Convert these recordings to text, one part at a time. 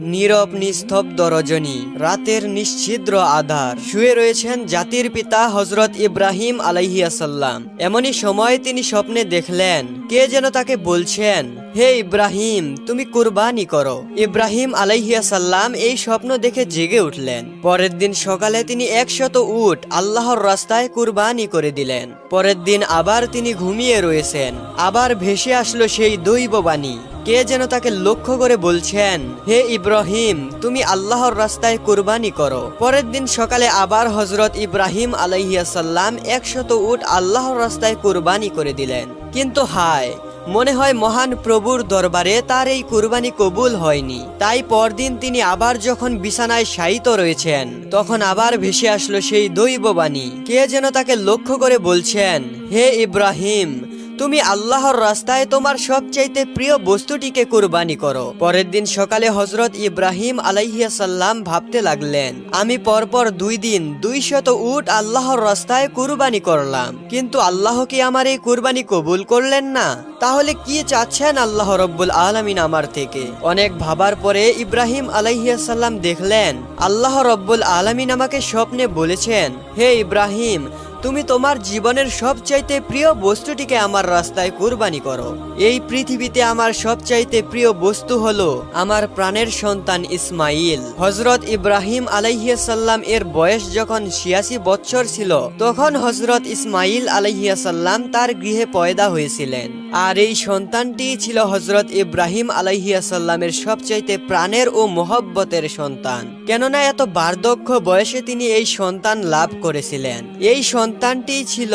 নীরব, নিস্তব্ধ, রজনী। রাতের নিশ্ছিদ্র আধার। শুয়ে রয়েছেন জাতির পিতা হজরত ইব্রাহিম আলাইহিয়াসাল্লাম এমনই সময় তিনি স্বপ্নে দেখলেন, কে যেন তাকে বলছেন, হে ইব্রাহিম, তুমি কুরবানি করো। ইব্রাহিম আলাইহিয়াসাল্লাম এই স্বপ্ন দেখে জেগে উঠলেন। পরের দিন সকালে তিনি একশত উট আল্লাহর রাস্তায় কুরবানি করে দিলেন। পরের দিন আবার তিনি ঘুমিয়ে রয়েছেন। আবার ভেসে আসলো সেই দৈববাণী। কে যেন তাকে লক্ষ্য করে বলছেন, হে ইব্রাহিম, তুমি আল্লাহর রাস্তায় কোরবানি করো। পরের দিন সকালে আবার হজরত ইব্রাহিম আলাইহিয়াসাল্লাম একশত উঠ আল্লাহর রাস্তায় কোরবানি করে দিলেন। কিন্তু হায় মনে হয় মহান প্রভুর দরবারে তার এই কুরবানি কবুল হয়নি। তাই পরদিন তিনি আবার যখন বিছানায় শায়িত রয়েছেন, তখন আবার ভেসে আসলো সেই দৈববাণী। কে যেন তাকে লক্ষ্য করে বলছেন, হে ইব্রাহিম তুমি আল্লাহর রাস্তায় তোমার সবচাইতে প্রিয় বস্তুটিকে কুরবানি করো। পরের দিন সকালে হজরত ইব্রাহিম আলাইহিয়াসাল্লাম ভাবতে লাগলেন, আমি পরপর দুই দিন দুই শত উট আল্লাহর রাস্তায় কুরবানি করলাম, কিন্তু আল্লাহ কি আমার এই কুরবানি কবুল করলেন না? তাহলে কি চাচ্ছেন আল্লাহ রব্বুল আলমিন আমার থেকে? অনেক ভাবার পরে ইব্রাহিম আলাইহিয়াসাল্লাম দেখলেন, আল্লাহ রব্বুল আলমিন আমাকে স্বপ্নে বলেছেন, হে ইব্রাহিম তুমি তোমার জীবনের সবচাইতে প্রিয় বস্তুটিকে আমার রাস্তায় কুরবানি করো। এই পৃথিবীতে আমার সবচাইতে প্রিয় বস্তু হলো আমার প্রাণের সন্তান ইসমাইল। হজরত ইব্রাহিম আলাইহিয়াসাল্লাম এর বয়স যখন ছিয়াশি বছর ছিল, তখন হজরত ইসমাইল আলাইহিয়াসাল্লাম তার গৃহে পয়দা হয়েছিলেন। আর এই সন্তানটি ছিল হজরত ইব্রাহিম আলাইহিয়াসাল্লামের সবচাইতে প্রাণের ও মোহব্বতের সন্তান। কেননা এত বার্ধক্য বয়সে তিনি এই সন্তান লাভ করেছিলেন। এই সন্তানটি ছিল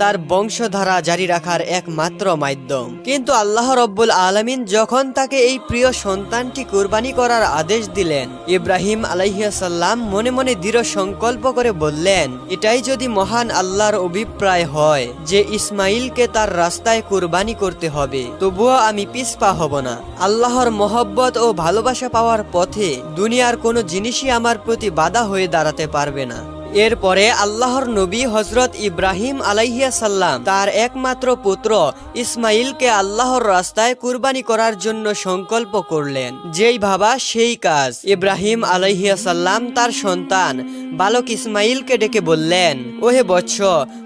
তার বংশধারা জারি রাখার একমাত্র মাধ্যম। কিন্তু আল্লাহ রব্বুল আলমিন যখন তাকে এই প্রিয় সন্তানটি কুরবানি করার আদেশ দিলেন, ইব্রাহিম আলাইহাসাল্লাম মনে মনে দৃঢ় সংকল্প করে বললেন, এটাই যদি মহান আল্লাহর অভিপ্রায় হয় যে ইসমাইলকে তার রাস্তায় কুরবানি করতে হবে, তবুও আমি পিছপা হব না। আল্লাহর মহব্বত ও ভালোবাসা পাওয়ার পথে দুনিয়ার কোনো জিনিসই আমার প্রতি বাধা হয়ে দাঁড়াতে পারবে না। এরপরে আল্লাহর নবী হজরত ইব্রাহিম আলাইহিয়া সাল্লাম তার একমাত্র পুত্র ইসমাইলকে আল্লাহর রাস্তায় কুরবানি করার জন্য সংকল্প করলেন। যেই ভাবা সেই কাজ। ইব্রাহিম আলাইহিয়া সাল্লাম তার সন্তান বালক ইসমাইলকে ডেকে বললেন, ওহে বৎস,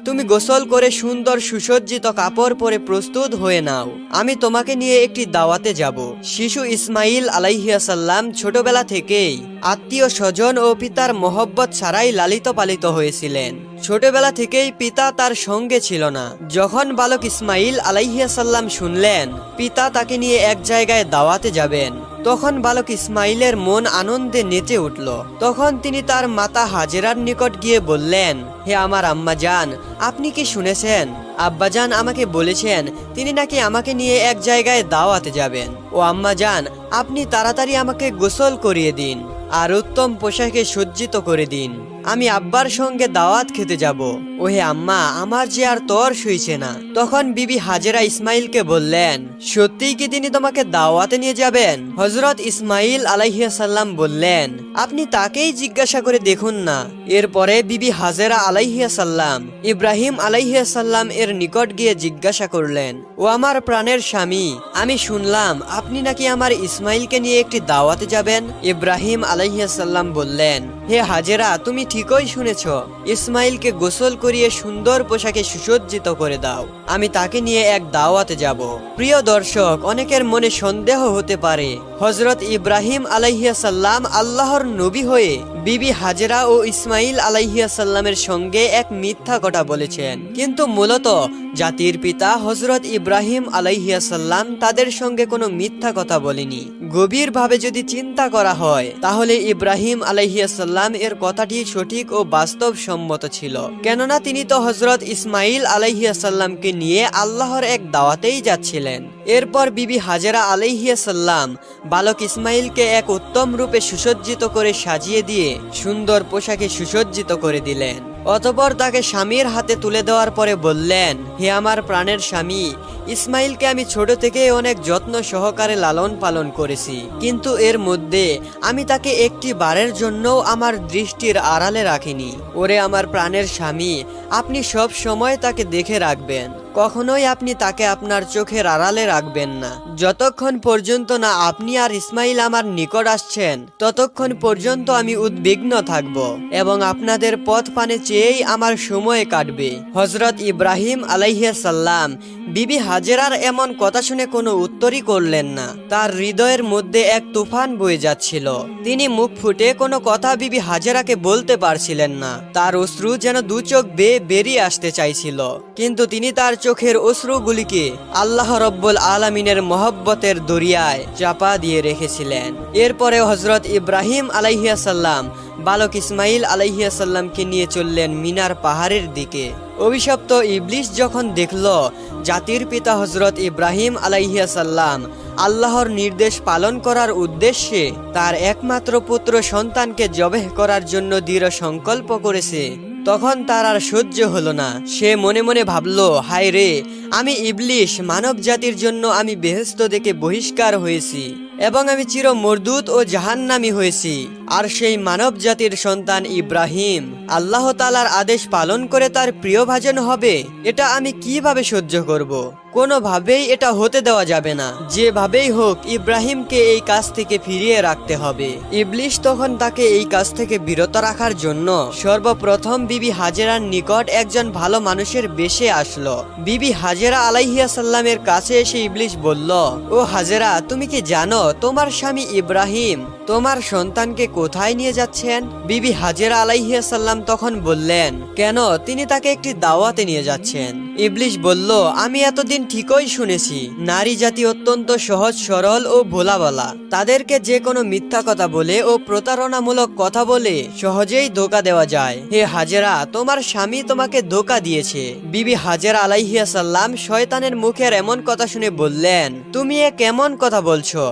তুমি গোসল করে সুন্দর সুসজ্জিত কাপড় পরে প্রস্তুত হয়ে নাও। আমি তোমাকে নিয়ে একটি দাওয়াতে যাব। শিশু ইসমাইল আলাইহিয়া সাল্লাম ছোটবেলা থেকেই আত্মীয় স্বজন ও পিতার মহব্বত ছাড়াই লালিত পালিত হয়েছিলেন। ছোটবেলা থেকেই পিতা তার সঙ্গে ছিল না। যখন বালক ইসমাইল আলাইহিয়াসাল্লাম শুনলেন, পিতা তাকে নিয়ে এক জায়গায় দাওয়াতে যাবেন, তখন বালক ইসমাইলের মন আনন্দে নেচে উঠল। তখন তিনি তার মাতা হাজেরার নিকট গিয়ে বললেন, হে আমার আম্মা যান আপনি কি শুনেছেন? আব্বাজান আমাকে বলেছেন, তিনি নাকি আমাকে নিয়ে এক জায়গায় দাওয়াতে যাবেন। ও আম্মা যান আপনি তাড়াতাড়ি আমাকে গোসল করিয়ে দিন, আর উত্তম পোশাকে সজ্জিত করে দিন। আমি আব্বার সঙ্গে দাওয়াত খেতে যাব। ওহে আম্মা, আমার যে আর তর সইছে না। তখন বিবি হাজেরা ইসমাইলকে বললেন, সত্যিই কি তিনি তোমাকে দাওয়াতে নিয়ে যাবেন? হজরত ইসমাইল আলাইহিয়াসাল্লাম বললেন, আপনি তাকেই জিজ্ঞাসা করে দেখুন না। এরপরে বিবি হাজেরা আলাইহিয়াসাল্লাম ইব্রাহিম আলাইহিয়াসাল্লাম এর নিকট গিয়ে জিজ্ঞাসা করলেন, ও আমার প্রাণের স্বামী, আমি শুনলাম আপনি নাকি আমার ইসমাইলকে নিয়ে একটি দাওয়াতে যাবেন? ইব্রাহিম আলাইহিয়াসাল্লাম বললেন, হে হাজেরা, তুমি ঠিকই শুনেছ। ইসমাইলকে গোসল করিয়ে সুন্দর পোশাকে সুসজ্জিত করে দাও। আমি তাকে নিয়ে এক দাওয়াতে যাব। প্রিয় দর্শক, অনেকের মনে সন্দেহ হতে পারে হজরত ইব্রাহিম আলাইহিয়াসাল্লাম আল্লাহর নবী হয়ে বিবি হাজরা ও ইসমাইল আলাইহিয়াসাল্লামের সঙ্গে এক মিথ্যা কথা বলেছেন। কিন্তু মূলত জাতির পিতা হজরত ইব্রাহিম আলাইহিয়াসাল্লাম তাদের সঙ্গে কোনো মিথ্যা কথা বলেনি। গভীরভাবে যদি চিন্তা করা হয়, তাহলে ইব্রাহিম আলাইহিয়াসাল্লাম এর কথাটি সঠিক ও বাস্তবসম্মত ছিল। কেননা তিনি তো হজরত ইসমাইল আলাইহিয়াসাল্লামকে নিয়ে আল্লাহর এক দাওয়াতেই যাচ্ছিলেন। এরপর বিবি হাজেরা আলাইহিয়াসাল্লাম বালক ইসমাইলকে এক উত্তম রূপে সুসজ্জিত করে সাজিয়ে দিয়ে সুন্দর পোশাকে সুসজ্জিত করে দিলেন। অতপর তাকে স্বামীর হাতে তুলে দেওয়ার পরে বললেন, হে আমার প্রাণের স্বামী, ইসমাইলকে আমি ছোট থেকে অনেক যত্ন সহকারে লালন পালন করেছি। কিন্তু এর মধ্যে আমি তাকে একটি বারের জন্যও আমার দৃষ্টির আড়ালে রাখিনি। ওরে আমার প্রাণের স্বামী, আপনি সব সময় তাকে দেখে রাখবেন। কখনোই আপনি তাকে আপনার চোখের আড়ালে রাখবেন না। যতক্ষণ পর্যন্ত না আপনি আর ইসমাইল আমার নিকট আসছেন, ততক্ষণ পর্যন্ত আমি উদ্বিগ্ন থাকব এবং আপনাদের পথ পানে চেয়েই আমার সময় কাটবে। হজরত ইব্রাহিম আলাইহিয়া সাল্লাম বিবি হাজেরার এমন কথা শুনে কোনো উত্তরই করলেন না। তার হৃদয়ের মধ্যে এক তুফান বয়ে যাচ্ছিল। তিনি মুখ ফুটে কোনো কথা বিবি হাজেরাকে বলতে পারছিলেন না। তার অশ্রু যেন দু চোখ বেয়ে বেরিয়ে আসতে চাইছিল। কিন্তু তিনি তার চোখের অশ্রুগুলিকে আল্লাহ রব্বুল আলমিনের মহব্বতের দরিয়ায় চাপা দিয়ে রেখেছিলেন। এরপরে হজরত ইব্রাহিম আলাইহিয়াসাল্লাম বালক ইসমাইল আলাইহিয়াসাল্লামকে নিয়ে চললেন মিনার পাহাড়ের দিকে। অভিশপ্ত ইবলিশ যখন দেখল জাতির পিতা হজরত ইব্রাহিম আলাইহিয়াসাল্লাম আল্লাহর নির্দেশ পালন করার উদ্দেশ্যে তার একমাত্র পুত্র সন্তানকে জবেহ করার জন্য দৃঢ় সংকল্প করেছে তখন তার আর সহ্য হলো না। সে মনে মনে ভাবল, হায় রে, আমি ইবলিশ, মানব জাতির জন্য আমি বেহস্ত দেখে বহিষ্কার হয়েছি এবং আমি চির মরদুত ও জাহান্নামি হয়েছি। আর সেই মানব জাতির সন্তান ইব্রাহিম। আল্লাহ তালার আদেশ পালন করে তার প্রিয়ভাজন হবে। এটা আমি কীভাবে সহ্য করব। কোনোভাবেই এটা হতে দেওয়া যাবে না। যেভাবেই হোক, ইব্রাহিমকে এই কাজ থেকে ফিরিয়ে রাখতে হবে। ইবলিশ তখন তাকে এই কাজ থেকে বিরত রাখার জন্য সর্বপ্রথম বিবি হাজেরার নিকট একজন ভালো মানুষের বেশে আসলো। বিবি হাজেরা আলাইহিয়া সাল্লামের কাছে এসে ইবলিশ বলল, ও হাজেরা, তুমি কি জানো, তোমার স্বামী ইব্রাহিম তোমার সন্তানকে কোথায় নিয়ে যাচ্ছেন? বিবি হাজেরা আলাইহিয়া সাল্লাম তখন বললেন, কেন? তিনি তাকে একটি দাওয়াতে নিয়ে যাচ্ছেন। ইবলিশ বলল, আমি এতদিন ঠিকই শুনেছি, নারী জাতি অত্যন্ত সহজ, সরল ও ভোলাবালা তাদেরকে যে কোনো মিথ্যা কথা বলে ও প্রতারণামূলক কথা বলে সহজেই ধোকা দেওয়া যায়। হে হাজেরা, তোমার স্বামী তোমাকে ধোকা দিয়েছে। বিবি হাজেরা আলাইহিয়া সাল্লাম শয়তানের মুখের এমন কথা শুনে বললেন, তুমি এ কেমন কথা বলছো?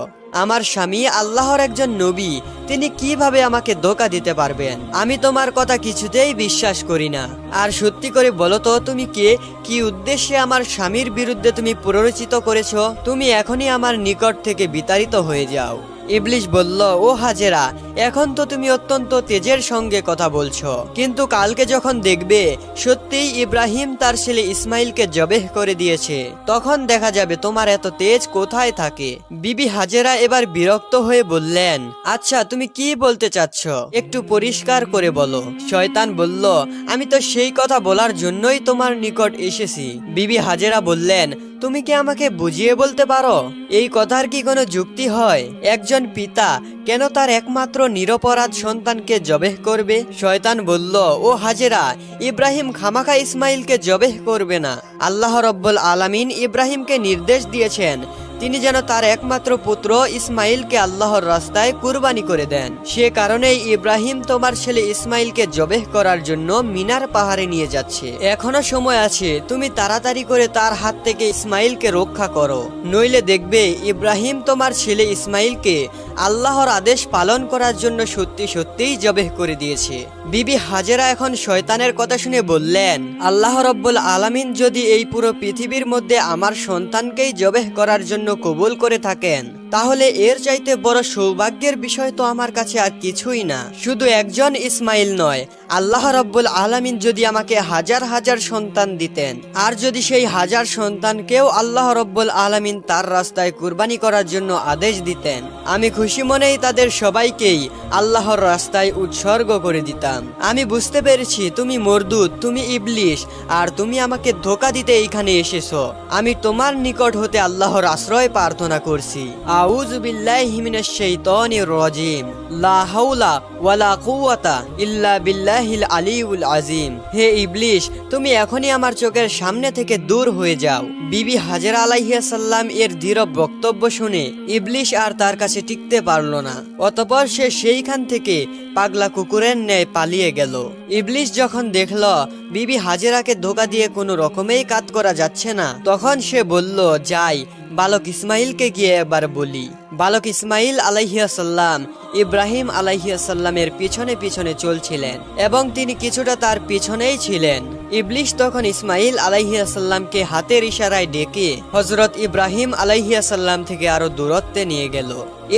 আমার স্বামী আল্লাহর একজন নবী, তিনি কীভাবে আমাকে ধোকা দিতে পারবেন? আমি তোমার কথা কিছুতেই বিশ্বাস করি না। আর সত্যি করে বলো তো, তুমি কে? কি উদ্দেশ্যে আমার স্বামীর বিরুদ্ধে তুমি প্ররোচিত করেছ? তুমি এখনই আমার নিকট থেকে বিতাড়িত হয়ে যাও। ইবলিশ বলল, ও হাজেরা, এখন তো তুমি অত্যন্ত তেজের সঙ্গে কথা বলছো। কিন্তু কালকে যখন দেখবে, সত্যিই ইব্রাহিম তার ছেলে ইসমাইলকে জবেহ করে দিয়েছে। তখন দেখা যাবে তোমার এত তেজ কোথায় থাকে? বিবি হাজেরা এবার বিরক্ত হয়ে বললেন আচ্ছা তুমি কি বলতে চাচ্ছ? একটু পরিষ্কার করে বলো। শয়তান বলল, আমি তো সেই কথা বলার জন্যই তোমার নিকট এসেছি। বিবি হাজেরা বললেন, তুমি কি আমাকে বুঝিয়ে বলতে পারো? এই কথার কি কোনো যুক্তি হয়? একজন পিতা, কেন তার একমাত্র নিরপরাধ সন্তানকে জবেহ করবে? শয়তান বলল, ও হাজেরা, ইব্রাহিম খামাখা ইসমাইলকে জবেহ করবে না। আল্লাহ রব্বুল আলামিন ইব্রাহিমকে নির্দেশ দিয়েছেন তিনি যেন তার একমাত্র পুত্র ইসমাইলকে আল্লাহর রাস্তায় কুরবানি করে দেন। সে কারণেই ইব্রাহিম তোমার ছেলে ইসমাইলকে জবেহ করার জন্য মিনার পাহাড়ে নিয়ে যাচ্ছে। এখনও সময় আছে, তুমি তাড়াতাড়ি করে তার হাত থেকে ইসমাইলকে রক্ষা করো। নইলে দেখবে ইব্রাহিম তোমার ছেলে ইসমাইলকে আল্লাহর আদেশ পালন করার জন্য সত্যি সত্যিই জবেহ করে দিয়েছে। বিবি হাজেরা এখন শয়তানের কথা শুনে বললেন, আল্লাহ রব্বুল আলামিন যদি এই পুরো পৃথিবীর মধ্যে আমার সন্তানকেই জবেহ করার জন্য কবুল করে থাকেন। তাহলে এর চাইতে বড় সৌভাগ্যের বিষয় তো আমার কাছে আর কিছুই না। শুধু একজন ইসমাইল নয়, আল্লাহ রব্বুল আলামিন যদি আমাকে হাজার হাজার সন্তান দিতেন, আর যদি সেই হাজার সন্তানকেও আল্লাহ রব্বুল আলামিন তার রাস্তায় কুরবানি করার জন্য আদেশ দিতেন, আমি খুশি মনেই তাদের সবাইকেই আল্লাহর রাস্তায় উৎসর্গ করে দিতাম। আমি বুঝতে পেরেছি, তুমি মরদুদ তুমি ইবলিশ, আর তুমি আমাকে ধোকা দিতে এইখানে এসেছ। আমি তোমার নিকট হতে আল্লাহর আশ্রয় প্রার্থনা করছি। আউযু বিল্লাহি মিনাশ শাইতানির রাজিম। লা হাওলা ওয়ালা কুওয়াতা ইল্লা বিল্লাহিল আলিউল আজিম হে ইবলিশ, তুমি এখনই আমার চোখের সামনে থেকে দূর হয়ে যাও। বিবি হাজেরা আলাইহিয়া সাল্লাম এর দৃঢ় বক্তব্য শুনে ইবলিশ আর তার কাছে টিকতে পারল না। অতপর সে সেইখান থেকে পাগলা কুকুরের ন্যায় পালিয়ে গেল। ইবলিশ যখন দেখল, বিবি হাজেরাকে ধোকা দিয়ে কোনো রকমেই কাজ করা যাচ্ছে না, তখন সে বলল, যাই, বালক ইসমাইলকে গিয়ে একবার বলি। বালক ইসমাইল আলাইহিয়াসাল্লাম ইব্রাহিম আলাইহিয়াসাল্লামের পিছনে পিছনে চলছিলেন এবং তিনি কিছুটা তার পিছনেই ছিলেন। ইবলিশ তখন ইসমাইল আলাইহিয়াসাল্লামকে হাতের ইশারায় ডেকে হজরত ইব্রাহিম আলাইহিয়াসাল্লাম থেকে আরও দূরত্বে নিয়ে গেল।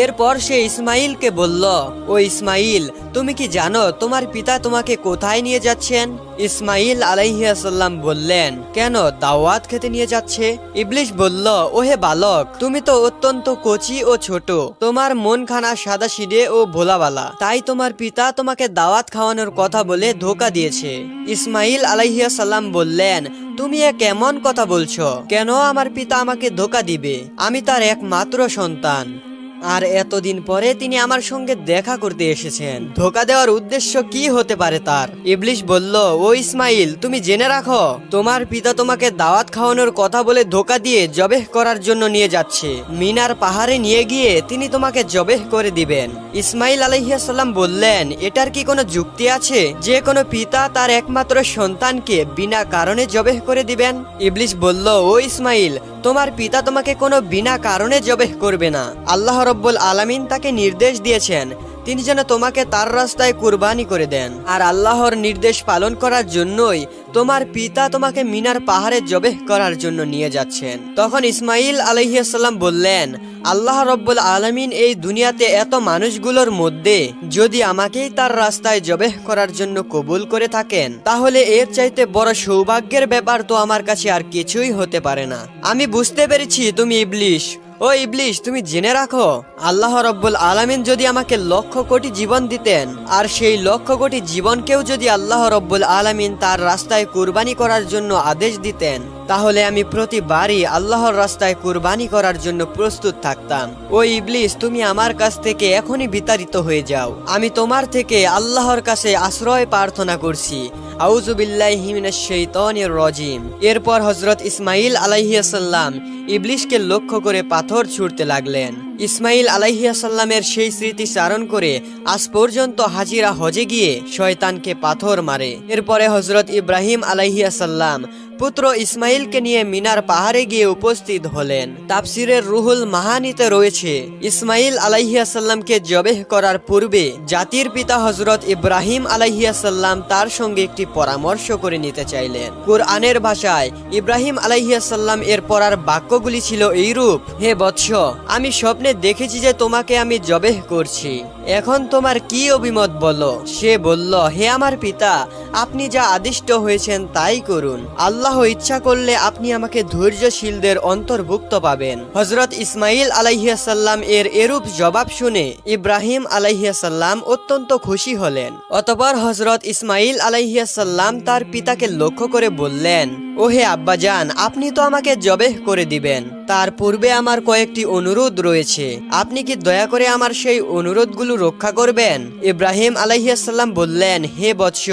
এরপর সে ইসমাইলকে বলল, ও ইসমাইল, তুমি কি জানো তোমার পিতা তোমাকে কোথায় নিয়ে যাচ্ছেন? ইসমাইল আলাইহিয়াসাল্লাম বললেন, কেন দাওয়াত খেতে নিয়ে যাচ্ছে? ইবলিশ বলল, ওহে বালক, তুমি তো অত্যন্ত কচি ও ছোট। তোমার মন খানা সাদা সিডে ও ভোলাবালা। তাই তোমার পিতা তোমাকে দাওয়াত খাওয়ানোর কথা বলে ধোকা দিয়েছে। ইসমাইল আলাইহিয়া সাল্লাম বললেন, তুমি এ কেমন কথা বলছো? কেন আমার পিতা আমাকে ধোকা দিবে? আমি তার একমাত্র সন্তান। আর এতদিন পরে তিনি আমার সঙ্গে দেখা করতে এসেছেন। ধোকা দেওয়ার উদ্দেশ্য কি হতে পারে তার? ইবলিশ বলল, ও ইসমাইল, তুমি জেনে রাখো, তোমার পিতা তোমাকে দাওয়াত খাওয়ানোর কথা বলে ধোকা দিয়ে জবেহ করার জন্য নিয়ে যাচ্ছে। মিনার পাহাড়ে নিয়ে গিয়ে তিনি তোমাকে জবেহ করে দিবেন। ইসমাইল আলহিয়াসাল্লাম বললেন, এটার কি কোনো যুক্তি আছে? যে কোনো পিতা তার একমাত্র সন্তানকে বিনা কারণে জবেহ করে দিবেন? ইবলিশ বলল, ও ইসমাইল, তোমার পিতা তোমাকে কোনো বিনা কারণে জবেহ করবে না। আল্লাহ রব্বুল আলামিন তাকে নির্দেশ দিয়েছেন, তিনি যেন তোমাকে তার রাস্তায় কুরবানি করে দেন। আর আল্লাহর নির্দেশ পালন করার জন্যই তোমার পিতা তোমাকে মিনার পাহাড়ে জবেহ করার জন্য নিয়ে যাচ্ছেন। তখন ইসমাইল আলহিয়াসাল্লাম বললেন, আল্লাহ রব্বুল আলমিন এই দুনিয়াতে এত মানুষগুলোর মধ্যে যদি আমাকেই তার রাস্তায় জবেহ করার জন্য কবুল করে থাকেন, তাহলে এর চাইতে বড় সৌভাগ্যের ব্যাপার তো আমার কাছে আর কিছুই হতে পারে না। আমি বুঝতে পেরেছি তুমি ইবলিশ। ও ইবলিশ, তুমি জেনে রাখো, আল্লাহ রব্বুল আলামিন যদি আমাকে লক্ষ কোটি জীবন দিতেন, আর সেই লক্ষ কোটি জীবনকেও যদি আল্লাহ রব্বুল আলামিন তার রাস্তায় কুরবানি করার জন্য আদেশ দিতেন, তাহলে আমি প্রতিবারই আল্লাহর রাস্তায় কুরবানি করার জন্য প্রস্তুত থাকতাম। ও ইবলিশ, তুমি আমার কাছ থেকে এখনই বিতাড়িত হয়ে যাও। আমি তোমার থেকে আল্লাহর কাছে আশ্রয় প্রার্থনা করছি। আউজুবিল্লাহিমিনাশাইতানির রজিম। এরপর হজরত ইসমাইল আলাইহিয়াসাল্লাম ইবলিশকে লক্ষ্য করে পাথর ছুঁড়তে লাগলেন। ইসমাইল আলাইহিয়াসাল্লামের সেই স্মৃতি চারণ করে আজ পর্যন্ত হাজিরা হজে গিয়ে শয়তানকে পাথর মারে। এরপরে হজরত ইব্রাহিম আলাইহিয়াসাল্লাম পুত্র ইসমাইলকে নিয়ে মিনার পাহাড়ে গিয়ে উপস্থিত হলেন। তাফসিরের রুহুল মাহানিতে রয়েছে ইসমাইল আলাইহিয়াসাল্লামকে জবেহ করার পূর্বে জাতির পিতা হজরত ইব্রাহিম আলাইহিয়াসাল্লাম তার সঙ্গে একটি পরামর্শ করে নিতে চাইলেন। কোরআনের ভাষায় ইব্রাহিম আলাইহিয়াসাল্লাম এর পরার বাক্যগুলি ছিল এইরূপ। হে বৎস, আমি স্বপ্নে দেখেছি যে তোমাকে আমি জবেহ করছি। এখন তোমার কি অভিমত বলো? সে বলল, হে আমার পিতা, আপনি যা আদিষ্ট হয়েছেন তাই করুন। আল্লাহ ইচ্ছা করলে আপনি আমাকে ধৈর্যশীলদের অন্তর্ভুক্ত পাবেন। হজরত ইসমাইল আলাইহিয়াসাল্লাম এর এরূপ জবাব শুনে ইব্রাহিম আলাইহিয়াসাল্লাম অত্যন্ত খুশি হলেন। অতপর হজরত ইসমাইল আলাইহিয়াসাল্লাম তার পিতাকে লক্ষ্য করে বললেন, ওহে আব্বাজান, আপনি তো আমাকে জবেহ করে দিবেন। Steven. তার পূর্বে আমার কয়েকটি অনুরোধ রয়েছে। আপনি কি দয়া করে আমার সেই অনুরোধগুলো রক্ষা করবেন? ইব্রাহিম আলাইহিয়াসাল্লাম বললেন, হে বৎস,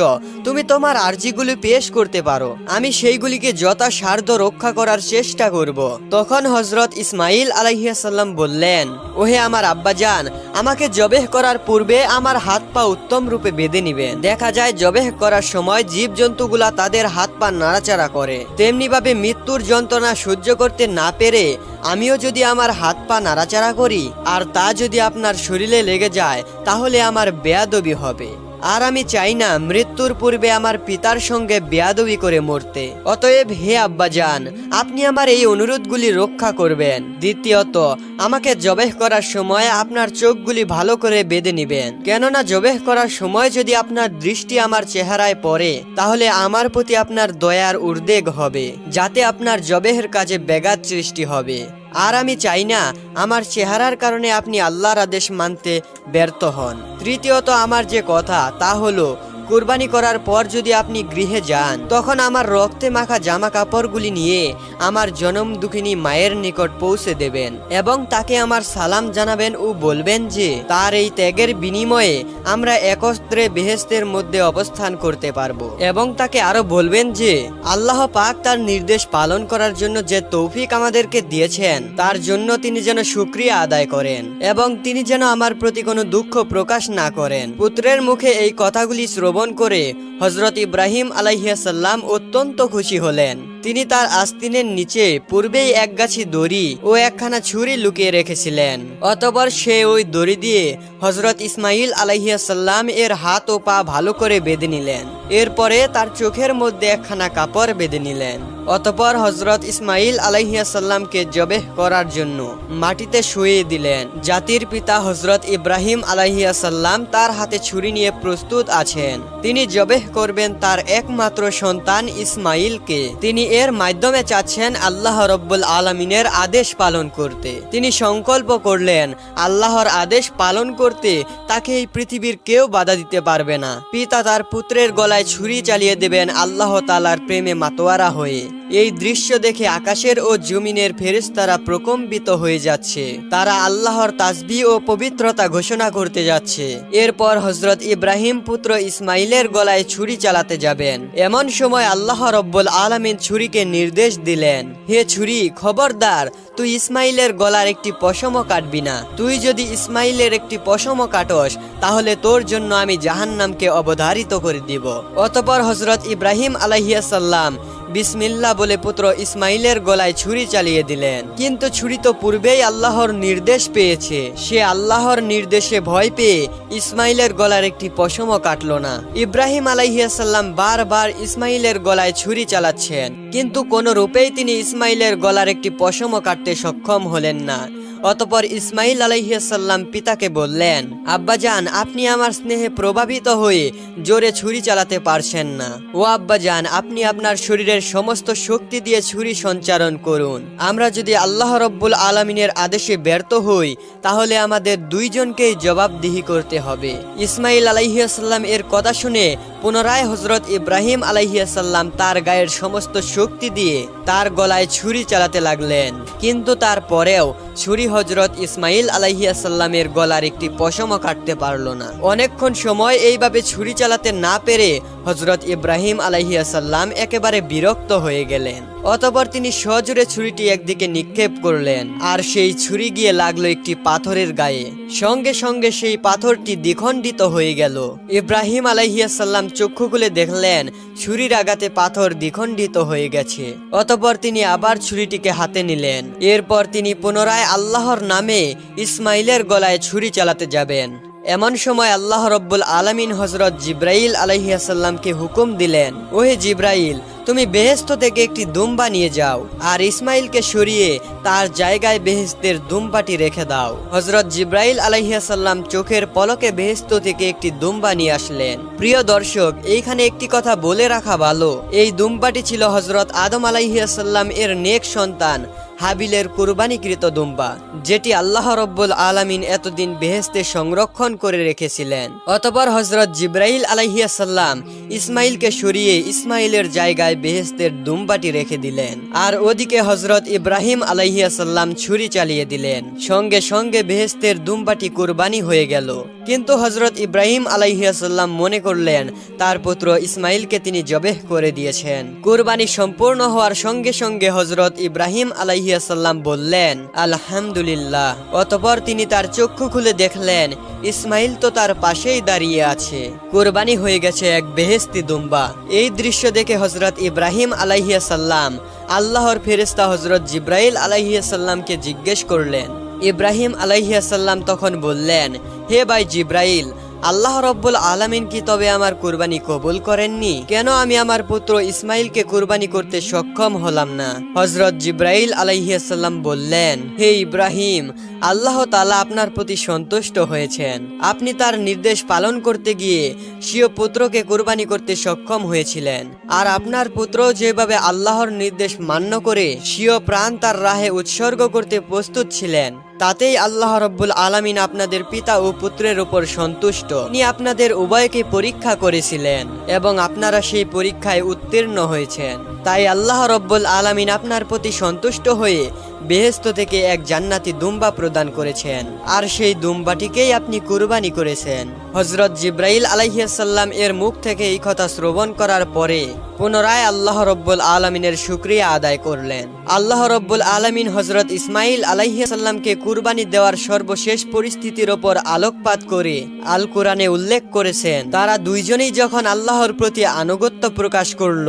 তুমি তোমার আর্জিগুলি পেশ করতে পারো। আমি সেইগুলিকে যথাসাধ্য রক্ষা করার চেষ্টা করব। তখন হজরত ইসমাইল আলাইহিয়াসাল্লাম বললেন, ওহে আমার আব্বাজান, আমাকে জবেহ করার পূর্বে আমার হাত পা উত্তম রূপে বেঁধে নিবেন। দেখা যায়, জবেহ করার সময় জীব জন্তুগুলা তাদের হাত পা নাড়াচাড়া করে। তেমনি ভাবে মৃত্যুর যন্ত্রণা সহ্য করতে না পেরে আমিও যদি আমার হাত পা নাড়াচাড়া করি আর তা যদি আপনার শরীরে লেগে যায়, তাহলে আমার বেয়াদবি হবে। আর আমি চাই না মৃত্যুর পূর্বে আমার পিতার সঙ্গে বেয়াদবি করে মরতে। অতএব হে আব্বাজান, আপনি আমার এই অনুরোধগুলি রক্ষা করবেন। দ্বিতীয়ত, আমাকে জবেহ করার সময় আপনার চোখগুলি ভালো করে বেঁধে নিবেন। কেননা জবেহ করার সময় যদি আপনার দৃষ্টি আমার চেহারায় পড়ে, তাহলে আমার প্রতি আপনার দয়ার উর্দেগ হবে, যাতে আপনার জবেহের কাজে ব্যাঘাত সৃষ্টি হবে। আর আমি চাই না আমার চেহারার কারণে আপনি আল্লাহর আদেশ মানতে ব্যর্থ হন। তৃতীয়ত আমার যে কথা তা হলো কুরবানি করার পর যদি আপনি গৃহে যান, তখন আমার রক্তে মাখা জামা কাপড়গুলি নিয়ে আমার জনম দুঃখিনী মায়ের নিকট পৌঁছে দেবেন এবং তাকে আমার সালাম জানাবেন ও বলবেন যে, তার এই ত্যাগের বিনিময়ে আমরা একত্রে বেহেস্তের মধ্যে অবস্থান করতে পারব এবং তাকে আরও বলবেন যে, আল্লাহ পাক তার নির্দেশ পালন করার জন্য যে তৌফিক আমাদেরকে দিয়েছেন, তার জন্য তিনি যেন সুক্রিয়া আদায় করেন এবং তিনি যেন আমার প্রতি কোনো দুঃখ প্রকাশ না করেন। পুত্রের মুখে এই কথাগুলি শ্রবণ করে হজরত ইব্রাহিম আলাইহাসাল্লাম অত্যন্ত খুশি হলেন। তিনি তার আস্তিনের নিচে পূর্বেই এক গাছি দড়ি ও একখানা ছুরি লুকিয়ে রেখেছিলেন। অতপর সে ওই দড়ি দিয়ে হজরত ইসমাইল আলাইহাসাল্লাম এর হাত ও পা ভালো করে বেঁধে নিলেন। এরপরে তার চোখের মধ্যে একখানা কাপড় বেঁধে নিলেন। অতপর হজরত ইসমাইল আলাইহিয়াসাল্লামকে জবেহ করার জন্য মাটিতে শুয়ে দিলেন। জাতির পিতা হজরত ইব্রাহিম আলাইহিয়াসাল্লাম তার হাতে ছুরি নিয়ে প্রস্তুত আছেন। তিনি জবেহ করবেন তার একমাত্র সন্তান ইসমাইলকে তিনি এর মাধ্যমে চাচ্ছেন আল্লাহ রব্বুল আলমিনের আদেশ পালন করতে। তিনি সংকল্প করলেন, আল্লাহর আদেশ পালন করতে তাকে এই পৃথিবীর কেউ বাধা দিতে পারবে না। পিতা তার পুত্রের গলায় ছুরি চালিয়ে দেবেন আল্লাহ তালার প্রেমে মাতোয়ারা হয়ে। এই দৃশ্য দেখে আকাশের ও জমিনের ফেরেশতারা প্রকম্পিত হয়ে যাচ্ছে। তারা আল্লাহর তাসবি ও পবিত্রতা ঘোষণা করতে যাচ্ছে। এরপর হজরত ইব্রাহিম পুত্র ইসমাইলের গলায় ছুরি চালাতে যাবেন। এমন সময় আল্লাহ রব্বুল আলমিন ছুরিকে নির্দেশ দিলেন, হে ছুরি, খবরদার, তুই ইসমাইলের গলার একটি পশমও কাটবি না। তুই যদি ইসমাইলের একটি পশমও কাটস, তাহলে তোর জন্য আমি জাহান্নামকে অবধারিত করে দিব। অতপর হজরত ইব্রাহিম আলাইহিয়াসাল্লাম বিসমিল্লা বলে পুত্র ইসমাইলের গলায় ছুরি চালিয়ে দিলেন। কিন্তু ছুরি তো পূর্বেই আল্লাহর নির্দেশ পেয়েছে। সে আল্লাহর নির্দেশে ভয় পেয়ে ইসমাইলের গলার একটি পশমও কাটল না। ইব্রাহিম আলাইহিয়াসাল্লাম বারবার ইসমাইলের গলায় ছুরি চালাচ্ছেন। কিন্তু কোনো রূপেই তিনি ইসমাইলের গলার একটি পশমও কাটতে সক্ষম হলেন না। অতপর ইসমাইল আলাইহিয়াসাল্লাম পিতাকে বললেন আব্বাজান আপনি আমার স্নেহে প্রভাবিত হয়ে জোরে ছুরি চালাতে পারছেন না। ও আব্বাজান আপনি আপনার শরীরের সমস্ত শক্তি দিয়ে ছুরি সঞ্চারণ করুন। আমরা যদি আল্লাহ রব্বুল আলমিনের আদেশে ব্যর্থ হই, তাহলে আমাদের দুইজনকেই জবাবদিহি করতে হবে। ইসমাইল আলাইহিয়াসাল্লাম এর কথা শুনে পুনরায় হজরত ইব্রাহিম আলাইহিয়াসাল্লাম তার গায়ের সমস্ত শক্তি দিয়ে তার গলায় ছুরি চালাতে লাগলেন। কিন্তু তারপরেও ছুরি হজরত ইসমাইল আলাইহিয়াসাল্লামের গলার একটি পশমও কাটতে পারল না। অনেকক্ষণ সময় এইভাবে ছুরি চালাতে না পেরে হজরত ইব্রাহিম আলাইহিয়াসাল্লাম একেবারে বিরক্ত হয়ে গেলেন। অতপর তিনি সজোরে ছুরিটি একদিকে নিক্ষেপ করলেন, আর সেই ছুরি গিয়ে লাগল একটি পাথরের গায়ে। সঙ্গে সঙ্গে সেই পাথরটি দ্বিখণ্ডিত হয়ে গেল। ইব্রাহিম আলাইহিয়াসাল্লাম চক্ষু খুলে দেখলেন, ছুরির আঘাতে পাথর দ্বিখণ্ডিত হয়ে গেছে। অতপর তিনি আবার ছুরিটিকে হাতে নিলেন। এরপর তিনি পুনরায় আল্লাহর নামে ইসমাইলের গলায় ছুরি চালাতে যাবেন। এমন সময় আল্লাহ রব্বুল আলমিন হজরত জিব্রাইল আলহিয়াসাল্লামকে হুকুম দিলেন, ওহে জিব্রাইল, তুমি বেহেস্ত থেকে একটি দুম্বা নিয়ে যাও আর ইসমাইলকে সরিয়ে তার জায়গায় বেহেস্তের দুম্বাটি রেখে দাও। হজরত জিব্রাইল আলাইহাসাল্লাম চোখের পলকে বেহেস্ত থেকে একটি দুম্বা নিয়ে আসলেন। প্রিয় দর্শক, এইখানে একটি কথা বলে রাখা ভালো। এই দুম্বাটি ছিল হজরত আদম আলাইহাসাল্লাম এর নেক সন্তান হাবিলের কুরবানিকৃত দুম্বা, যেটি আল্লাহ রব্বুল আলামিন এতদিন বেহেস্তে সংরক্ষণ করে রেখেছিলেন। অতপর হজরত জিব্রাইল আলাইহিয়াসাল্লাম ইসমাইলকে সরিয়ে ইসমাইলের জায়গায় বেহেস্তের দুম্বাটি রেখে দিলেন। আর ওদিকে হজরত ইব্রাহিম আলাইহিয়াসাল্লাম ছুরি চালিয়ে দিলেন। সঙ্গে সঙ্গে বেহেস্তের দুম্বাটি কুরবানি হয়ে গেল। কিন্তু হজরত ইব্রাহিম আলাইহিয়াসাল্লাম মনে করলেন, তার পুত্র ইসমাইলকে তিনি জবেহ করে দিয়েছেন। কুরবানি সম্পূর্ণ হওয়ার সঙ্গে সঙ্গে হজরত ইব্রাহিম আলাইহিয়াসাল্লাম বললেন, আলহামদুলিল্লাহ। অতপর তিনি তার চক্ষু খুলে দেখলেন, ইসমাইল তো তার পাশেই দাঁড়িয়ে আছে। কুরবানি হয়ে গেছে এক বেহেস্তি দুম্বা। এই দৃশ্য দেখে হজরত ইব্রাহিম আলাইহিয়াসাল্লাম আল্লাহর ফেরেস্তা হজরত জিব্রাইল আলাইহিয়াসাল্লামকে জিজ্ঞেস করলেন ইব্রাহিম আলাইহিয়াসাল্লাম তখন বললেন, হে ভাই জিব্রাইল, আল্লাহ রব্বুল আলামিন কি তবে আমার কুরবানি কবুল করেননি? কেন আমি আমার পুত্র ইসমাইলকে কুরবানি করতে সক্ষম হলাম না? হজরত জিব্রাইল আলাইহিয়াসাল্লাম বললেন, হে ইব্রাহিম, আল্লাহ তালা আপনার প্রতি সন্তুষ্ট হয়েছেন। আপনি তার নির্দেশ পালন করতে গিয়ে স্বীয় পুত্রকে কুরবানি করতে সক্ষম হয়েছিলেন। আর আপনার পুত্র যেভাবে আল্লাহর নির্দেশ মান্য করে স্বীয় প্রাণ তার রাহে উৎসর্গ করতে প্রস্তুত ছিলেন তাতেই আল্লাহ রব্বুল আলামিন আপনাদের পিতা ও পুত্রের উপর সন্তুষ্ট। তিনি আপনাদের উভয়কে পরীক্ষা করেছিলেন এবং আপনারা সেই পরীক্ষায় উত্তীর্ণ হয়েছেন। তাই আল্লাহ রব্বুল আলামিন আপনার প্রতি সন্তুষ্ট হয়ে বেহেস্ত থেকে এক জান্নাতি দুম্বা প্রদান করেছেন। আর সেই দুম্বাটিকেই আপনি কুরবানি করেছেন। হজরত জিব্রাইল আলাইহিয়াসাল্লাম এর মুখ থেকে এই কথা শ্রবণ করার পরে পুনরায় আল্লাহ রব্বুল আলমিনের শুক্রিয়া আদায় করলেন। আল্লাহ রব্বুল আলমিন হজরত ইসমাইল আলাইহিয়াসাল্লামকে কুরবানি দেওয়ার সর্বশেষ পরিস্থিতির ওপর আলোকপাত করে আল কোরআনে উল্লেখ করেছেন, তারা দুইজনেই যখন আল্লাহর প্রতি আনুগত্য প্রকাশ করল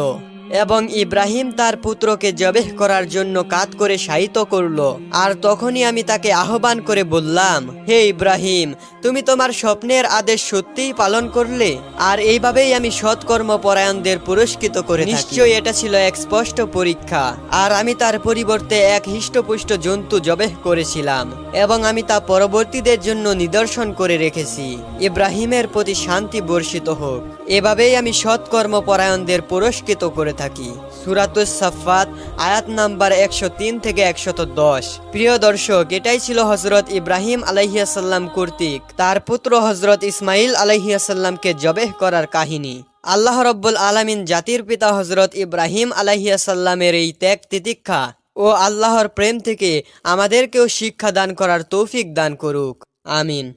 এবং ইব্রাহিম তার পুত্রকে জবেহ করার জন্য কাত করে শায়িত করল। আর তখনই আমি তাকে আহ্বান করে বললাম, হে ইব্রাহিম, তুমি তোমার স্বপ্নের আদেশ সত্যিই পালন করলে? আর এইভাবেই আমি সৎকর্ম পরায়ণদের পুরস্কৃত করে নিশ্চয়ই এটা ছিল এক স্পষ্ট পরীক্ষা। আর আমি তার পরিবর্তে এক হিষ্টপুষ্ট জন্তু জবেহ করেছিলাম এবং আমি তা পরবর্তীদের জন্য নিদর্শন করে রেখেছি। ইব্রাহিমের প্রতি শান্তি বর্ষিত হোক। এভাবেই আমি সৎকর্ম পরায়ণদের পুরস্কৃত করে থাকি। সুরাতুস সাফাত আয়াত নাম্বার একশো তিন থেকে একশত দশ। প্রিয় দর্শক, এটাই ছিল হজরত ইব্রাহিম আলাইহিয়াসাল্লাম কর্তৃক। তার পুত্র হজরত ইসমাইল আলাইহিয়াসাল্লামকে জবেহ করার কাহিনী। আল্লাহ রব্বুল আলামিন জাতির পিতা হজরত ইব্রাহিম আলাইহিয়াসাল্লামের এই ত্যাগ তিতিক্ষা ও আল্লাহর প্রেম থেকে আমাদেরকেও শিক্ষা দান করার তৌফিক দান করুক। আমিন।